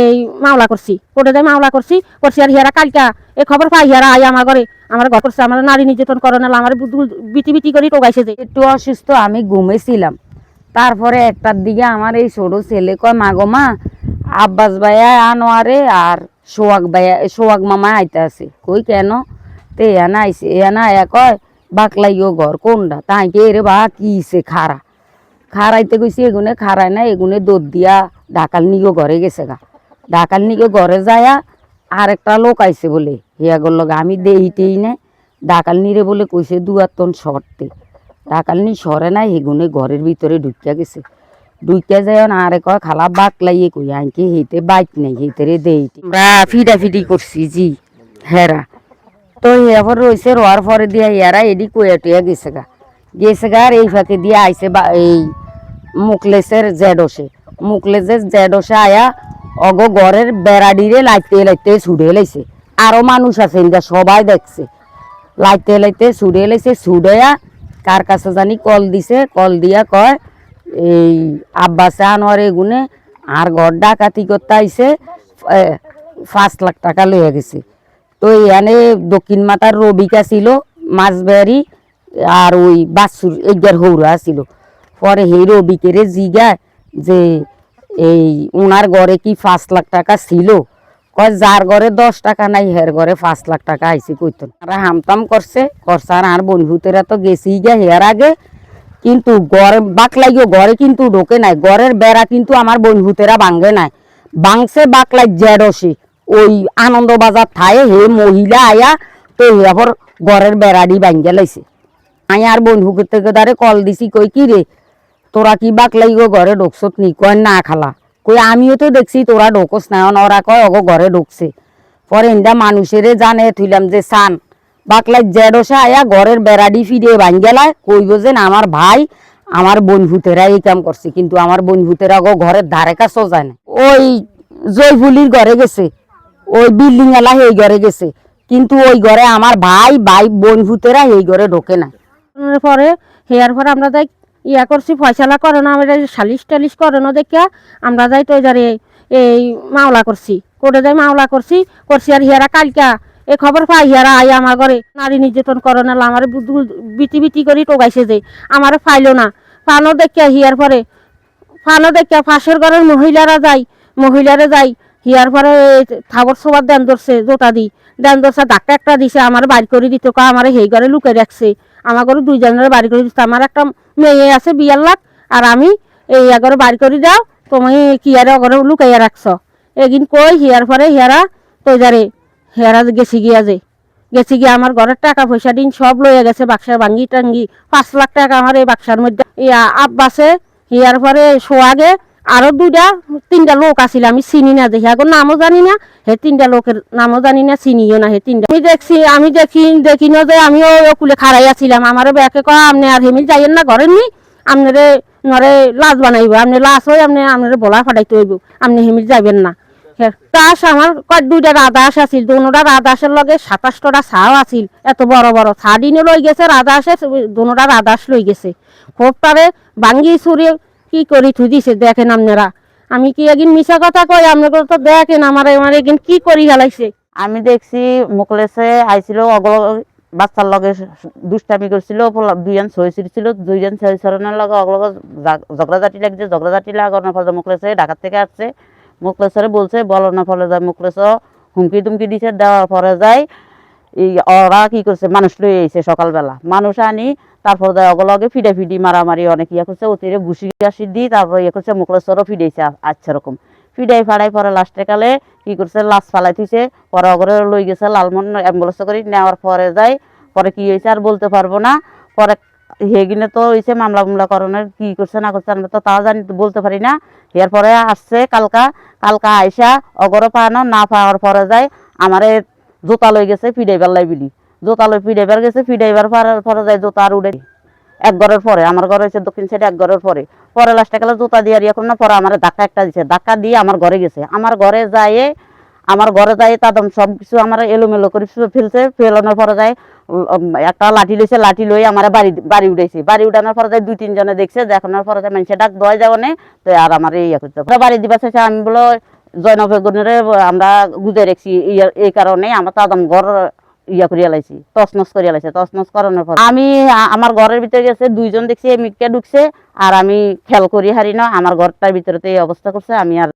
এই মামলা করছি। কোর্টে যাই মামলা করছি করছি আর হিয়ারা কালকা। এই খবর পাই হিয়ারা আই আমার ঘরে। আমার ঘর করছে, আমার নারী নির্যাতন করে না, আমার বিটি বিটি করে টোকাইছে যে। একটু অসুস্থ, আমি ঘুমেছিলাম তারপরে একটার দিকে আমার এই ছোট ছেলে কয় মাগো মা, আব্বাস ভাইয়া আনোয়ারে আর সোহাগ ভাইয়া, সোহাগ মামা আইতে আছে। কই কেন? তে এনা আইসে এনা আয়া কয় বাকলাইও ঘর কোনটা তাইকে এরে বা কিছে খারা খারাইতে কইছি, এগুনে খারায় না, এগুনে দৌড় দিয়া ডাকাল নিগো ঘরে গেছে গা। ডাকাল নিগো ঘরে যায়া আর একটা লোক আইছে বলে, হিয়া গল আমি দেইতেই না। ডাকাল নিরে বলে কইছে, দুয়ার তন সরতে ডাকাল নি সরে নাই, হেগুনে ঘরের ভিতরে ঢুকিয়া গেছে। ঢুকিয়া যায় না আরে কয়, খালা বাক লাইয়ে কই, আনকে হেতে বাইক নাই হেতেরে দেইতে আমরা ফিডা ফিডি করছি, জি। হেরা। তো এবার রয়েছে রোয়ার পরে দিয়া ইয়ারা এডি কইয়া টুয়া গেছে গা। গেছে গা আর এই ফাঁকে দিয়ে আইছে বা, এই মুকলেসের জেডোসে। মুকলেসের জেডোসে আয়া অগো ঘরের বেড়াডিরে লাইতে লাইতে ছুড়ে লাইছে। আরও মানুষ আছে ইনকা সবাই দেখছে। লাইতে লাইতে ছুড়ে লাইছে ছুড়েয়া কার কাছে জানি কল দিছে, কল দিয়া কয়, এই আব্বাসে আনোয়ার এগুনে আর ঘর ডাকাতি করতে আইছে পাঁচ লাখ টাকা লইয়া গেছে। তো এখানে দক্ষিণ মাতার রবিকা ছিল মাছবেয়ারি আর ওই বাসুর এগার হৌরা ছিল পরে সেই রবিকেরে জিগা যে এই ওনার ঘরে কি পাঁচ লাখ টাকা ছিল? কয়, যার ঘরে দশ টাকা নাই, হের ঘরে পাঁচ লাখ টাকা আইসি কইতো। আর হামতাম করছে করছে আর বন্ধুতেরা তো গেছি গা হেয়ার আগে। কিন্তু ঘরে বাক লাগিও, ঘরে কিন্তু ঢোকে নাই। ঘরের বেড়া কিন্তু আমার বন্ধুতেরা ভাঙ্গে নাই। বাংছে বাকলাই জেডসে ওই আনন্দ বাজার থায়ে হে মহিলা আয়া, তো এবার ঘরের বেড়াডি ভাঙ্গে লাইছে। আমি আর বন্ধু থেকে কল দিছি, কই, কি রে? তোরা কি বাক লাগিও ঘরে ঢুকছত নি? কয়, না খালা। কই, আমিও তো দেখছি তোরা ঢোকস না ওরা কয়, অগো ঘরে ঢুকছে। পরে ইন্দা মানুষেরে জানে, থইলাম যে, সান বাকলাই জেডসে আয়া ঘরের বেড়াডি ফিরে ভাঙ্গেলায় কইব যে, না, আমার ভাই, আমার বন্ধুতেরা এই কাম করছে, কিন্তু আমার বন্ধুতেরা গো ঘরের ধারে কাছেও যায় না ওই জয়ফুলির ঘরে গেছে, ওই বিল্ডিং এলা এই ঘরে গেছে, কিন্তু ওই ঘরে আমার ভাই ভাই, বন্ধুতেরা এই ঘরে ঢোকে না পরে, হেয়ার পরে আমরা যাই ইয়া করছি, ফয়সালা করে না আমরা সালিশ টালিশ করে না দেখিয়া আমরা যাই তো যারে এই মামলা করছি। কোর্টে যাই মামলা করছি করছি আর হিয়ারা কালকা। এ খবর পাই হিয়ারা আই আমার ঘরে। নারী নির্যাতন করে না, আমার বিটি বিটি করে টোকাইছে যে, আমার ফাইলো না। ফানো দেখিয়া হিয়ার পরে, ফানো দেখিয়া ফাঁসের ঘরের মহিলারা যাই মহিলারা যাই, হিয়ার পরে থাবর সবার দেন ধরছে, জোতা দি। দেন ধরছে, ধাক্কা একটা দিছে, আমার বাড়ি করে দিত আমার সেই ঘরে লুকে রাখছে। আমার ঘরে দুইজনের বাড়ি করে দিচ্ছে আমার একটা মেয়ে আছে বিয়ার লাখ আর আমি এই আগর বাড়ি করে দাও তুমি কি আর অগরে লুকাইয়া রাখছ? এগিন কই, হিয়ার পরে হিয়ারা তৈজারে যারে হিয়ারা গেছি গিয়া যে। গেছি গিয়ে আমার ঘরের টাকা পয়সা দিন সব লইয়া গেছে বাক্সা ভাঙ্গি টাঙ্গি। পাঁচ লাখ টাকা আমার এই বাক্সার মধ্যে। ইয়া আব্বাসে হিয়ার পরে সোয়াগে আরও দুইটা তিনটা লোক আছিল আমি চিনি না দেখি আগর নামও জানি না হে তিনটা লোকের নামও জানি না চিনিও না হে তিনটা। আমি দেখছি আমি দেখি দেখি না যে আমিও ওকুলে খাড়াই আছিলাম। আমারও ব্যাকে কয় আপনি আর হেমিল যাইয়েন না ঘরের নি। আপনারে নরে লাজ বানাইব আপনি লাজ হয়ে আপনি আপনারে বলা ফাটাইতে হইব। আপনি হেমিল যাবেন না। হ্যাঁ, তাস আমার কয় দুইটা রাধাস আছিল দুনোটা রাধাসের লগে সাতাশটা ছাও আছিল। এত বড় বড় ছা দিনও লই গেছে রাধাসে দুনোটা রাধাস লই গেছে। খোপটারে ভাঙ্গি চুরি কি করি থুই দিছে দেখেন আপনারা। আমি কি একদিন মিশা কথা কই? আপনারা তো দেখেন আমার আমার একদিন কি করি গেলাইছে আমি দেখছি মুকলেসে আইছিল অগল বাচ্চার লগে দুষ্টামি করছিল দুইজন সই ছিল, দুইজন সই সরনের লগে অগলগ ঝগড়াঝাটি লাগছে ঝগড়াঝাটি লাগানোর ফলে মুকলেসে ঢাকার থেকে আসছে। মুকলেসরে বলছে বলানোর ফলে যায় মুকলেস হুমকি টুমকি দিছে, দেওয়ার পরে যায় এই ওরা কি করছে, মানুষ লই আইছে সকালবেলা। মানুষ আনি, তারপর অগলগে ফিডা ফিডি মারামারি, অনেক ইয়ে করছে ওতিরে ঘুষি গাছি দি, তারপর ইয়ে করছে মুকলেশ্বরও ফিডাইছে আচ্ছা রকম ফিডাই ফাড়াই পরে লাস্টে কালে কি করছে, লাশ ফালাই থুইছে, পরে অগরে লই গেছে লালমন অ্যাম্বুলেন্স করে, নেওয়ার পরে যায় পরে কি হয়েছে আর বলতে পারব না। পরে হেগিনে তো হয়েছে মামলা মামলা করণের কি করছে না করছে আমরা তো তা জানি, বলতে পারি না। এরপরে আসছে কালকা কালকা আইসা অগর পানো না পাওয়ার পরে যায় আমারে জোতা লই গেছে ফিডাইবার লাই বিলি। জোতা লই ফিডাইবার গেছে ফিডাইবার পরে- যায়, জোতা আর উড়ে এক ঘরের পরে, আমার ঘর হয়েছে দক্ষিণ সাইডে এক ঘরের পরে। পরে লাস্টে গেলে জোতা দিয়ে করল না, পরে আমার ধাক্কা একটা দিছে। ধাক্কা দিয়ে আমার ঘরে গেছে। আমার ঘরে যায়, আমার ঘরে যায় তাদম সব কিছু আমার এলোমেলো করে ফেলছে। ফেলানোর পরে যায় একটা লাঠি লইছে, লাঠি লই আমার বাড়ি বাড়ি উঠাইছে বাড়ি উঠানোর পরে যায় দুই, তিনজনে দেখছে, দেখানোর পরে যায়, মানুষের ডাক দেওয়া যাবে না, তো আর আমার ইয়ে করতে। বাড়ি দিবা চাইছে? আমি বলো জয়নব বেগুনের আমরা গুজে রেখছি, এই কারণে আমার তাদাম ঘর ইয়া করিয়া লাইছি তসনস করিয়া লাইছে। তসনস করানোর পর আমি আমার ঘরের ভিতরে গেছে, দুইজন দেখছি মিটকে ঢুকছে, আর আমি খেল করি হারি না, আমার ঘরটার ভিতরে এই অবস্থা করছে, আমি আর